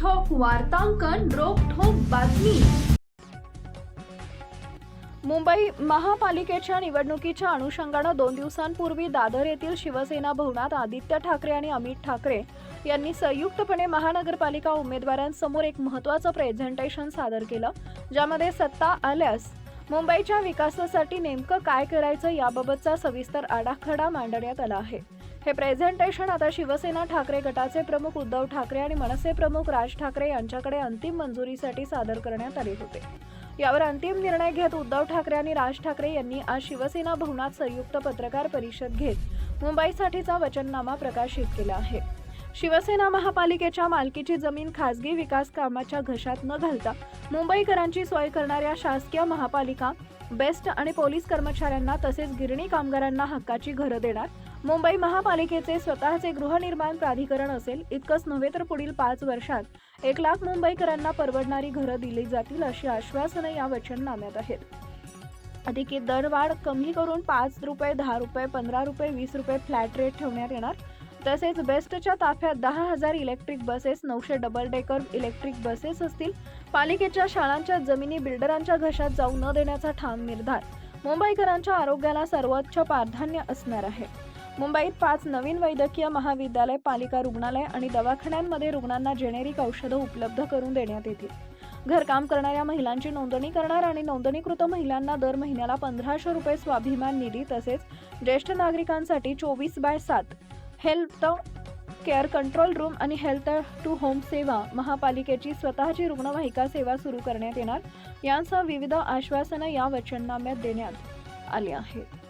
ठोक वार्तांकन रोखोक बातमी. मुंबई महापालिकेच्या निवडणुकीच्या अनुषंगानं दोन दिवसांपूर्वी दादर येथील शिवसेना भवनात आदित्य ठाकरे आणि अमित ठाकरे यांनी संयुक्तपणे महानगरपालिका उमेदवारांसमोर एक महत्त्वाचं प्रेझेंटेशन सादर केलं ज्यामध्ये सत्ता आल्यास मुंबईच्या विकासासाठी नेमकं काय करायचं याबाबतचा सविस्तर आराखडा मांडण्यात आला आहे. हे प्रेझेंटेशन आता शिवसेना ठाकरे गटाचे प्रमुख उद्धव ठाकरे आणि मनसे प्रमुख राज ठाकरे यांच्याकडे अंतिम मंजुरीसाठी सादर करण्यात आले होते. यावर अंतिम निर्णय घेत उद्धव ठाकरे आणि राज ठाकरे यांनी आज शिवसेना भवनात संयुक्त पत्रकार परिषद घेत मुंबईसाठीचा वचननामा प्रकाशित केला आहे. शिवसेना महापालिकेच्या मालकीची जमीन खासगी विकास कामाच्या घशात न घालता मुंबईकरांची सोय करणाऱ्या शासकीय महापालिका बेस्ट आणि पोलीस कर्मचाऱ्यांना तसेच गिरणी कामगारांना हक्काची घरं देणार मुंबई महापालिकेचे स्वतःचे गृहनिर्माण प्राधिकरण असेल इतकंच नव्हे तर पुढील पाच वर्षात एक लाख मुंबईकरांना परवडणारी घरं दिली जातील अशी आश्वासनं या वचननाम्यात आहेत. अधिक दरवाढ कमी करून पाच रुपये दहा रुपये पंधरा रुपये वीस रुपये फ्लॅट रेट ठेवण्यात येणार. तसेच बेस्टच्या ताफ्यात दहा हजार इलेक्ट्रिक बसेस नऊशे डबल डेकर इलेक्ट्रिक बसेस असतील. पालिकेच्या शाळांच्या जमिनी बिल्डरांच्या घशात जाऊ न देण्याचा ठाम निर्धार. मुंबईकरांच्या आरोग्याला सर्वोच्च प्राधान्य असणार आहे. मुंबईत पाच नवीन वैद्यकीय महाविद्यालय पालिका रुग्णालय आणि दवाखान्यांमध्ये रुग्णांना जेनेरिक औषधं उपलब्ध करून देण्यात येतील. घरकाम करणाऱ्या महिलांची नोंदणी करणार आणि नोंदणीकृत महिलांना दर महिन्याला पंधराशे रुपये स्वाभिमान निधी तसेच ज्येष्ठ नागरिकांसाठी चोवीस बाय सात हेल्थ केअर कंट्रोल रूम आणि हेल्थ टू होम सेवा महापालिकेची स्वतःची रुग्णवाहिका सेवा सुरू करण्यात येणार. यांसह विविध आश्वासनं या वचननाम्यात देण्यात आली आहेत.